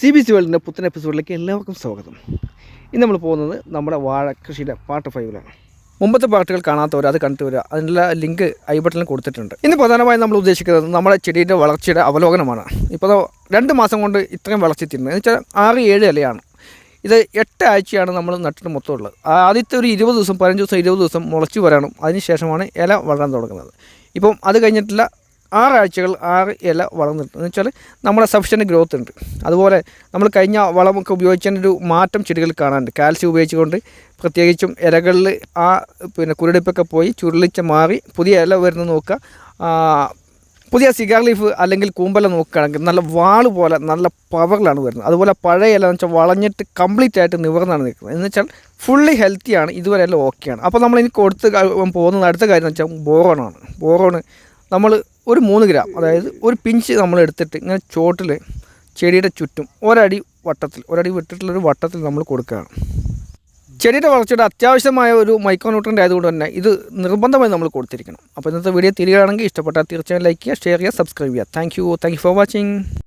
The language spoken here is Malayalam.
സി ബി സി വേൾഡിന്റെ പുത്തൻ എപ്പിസോഡിലേക്ക് എല്ലാവർക്കും സ്വാഗതം. ഇന്ന് നമ്മൾ പോകുന്നത് നമ്മുടെ വാഴ കൃഷിയുടെ പാർട്ട് ഫൈവിലാണ്. മുമ്പത്തെ പാർട്ടുകൾ കാണാത്തവർ അത് കണ്ടു വരിക. അതിനുള്ള ലിങ്ക് ഐ ബട്ടണിൽ കൊടുത്തിട്ടുണ്ട്. ഇന്ന് പ്രധാനമായും നമ്മൾ ഉദ്ദേശിക്കുന്നത് നമ്മുടെ ചെടിയുടെ വളർച്ചയുടെ അവലോകനമാണ്. ഇപ്പോൾ രണ്ട് മാസം കൊണ്ട് ഇത്രയും വളർച്ചെത്തിയിരുന്നത് എന്ന് വെച്ചാൽ ആറ് ഏഴ് ഇലയാണ്. ഇത് എട്ട് ആഴ്ചയാണ് നമ്മൾ നട്ടിട്ട് മൊത്തം ഉള്ളത്. ആദ്യത്തെ ഒരു ഇരുപത് ദിവസം പതിനഞ്ച് ദിവസം ഇരുപത് ദിവസം മുളച്ചു വരണം അതിന് ശേഷമാണ് ഇല വളരാൻ തുടങ്ങുന്നത്. ഇപ്പം അത് കഴിഞ്ഞിട്ടുള്ള ആറാഴ്ചകൾ ആറ് ഇല വളർന്നിട്ടുണ്ട് എന്ന് വെച്ചാൽ നമ്മുടെ സഫിഷ്യന്റ് ഗ്രോത്ത് ഉണ്ട്. അതുപോലെ നമ്മൾ കഴിഞ്ഞ വളമൊക്കെ ഉപയോഗിച്ചതിന്റെ ഒരു മാറ്റം ചെടികളിൽ കാണാനുണ്ട്. കാൽസ്യം ഉപയോഗിച്ചുകൊണ്ട് പ്രത്യേകിച്ചും ഇലകളിൽ ആ പിന്നെ കുരുടിപ്പൊക്കെ പോയി ചുരുളിച്ച മാറി പുതിയ ഇല വരുന്നത് നോക്കുക. പുതിയ സിഗാർ ലീഫ് അല്ലെങ്കിൽ കൂമ്പല നോക്കുകയാണെങ്കിൽ നല്ല വാൾ പോലെ നല്ല പവറിലാണ് വരുന്നത്. അതുപോലെ പഴയ ഇല എന്ന് വെച്ചാൽ വളഞ്ഞിട്ട് കംപ്ലീറ്റ് ആയിട്ട് നിവർന്നാണ് നിൽക്കുന്നത്. എന്ന് വെച്ചാൽ ഫുള്ളി ഹെൽത്തിയാണ് ഇതുവരെ എല്ലാം ഓക്കെയാണ് അപ്പോൾ നമ്മൾ ഇനി കൊടുത്ത് പോകുന്നത് അടുത്ത കാര്യം എന്ന് വെച്ചാൽ ബോറോണാണ് ബോറോണ് നമ്മൾ ഒരു മൂന്ന് ഗ്രാം അതായത് ഒരു പിഞ്ച് നമ്മൾ എടുത്തിട്ട് ഇങ്ങനെ ചോട്ടിൽ ചെടിയുടെ ചുറ്റും ഒരടി വട്ടത്തിൽ ഒരടി വിട്ടിട്ടുള്ളൊരു വട്ടത്തിൽ നമ്മൾ കൊടുക്കുകയാണ്. ചെടിയുടെ വളർച്ചയുടെ അത്യാവശ്യമായ ഒരു മൈക്രോ മൈക്രോന്യൂട്രന്റ് ആയതുകൊണ്ട് തന്നെ ഇത് നിർബന്ധമായി നമ്മൾ കൊടുത്തിരിക്കണം. അപ്പോൾ ഇന്നത്തെ വീഡിയോ തിരികെയാണെങ്കിൽ ഇഷ്ടപ്പെട്ടാൽ തീർച്ചയായും ലൈക്ക് ചെയ്യുക ഷെയർ ചെയ്യുക സബ്സ്ക്രൈബ് ചെയ്യുക. Thank you thank you for watching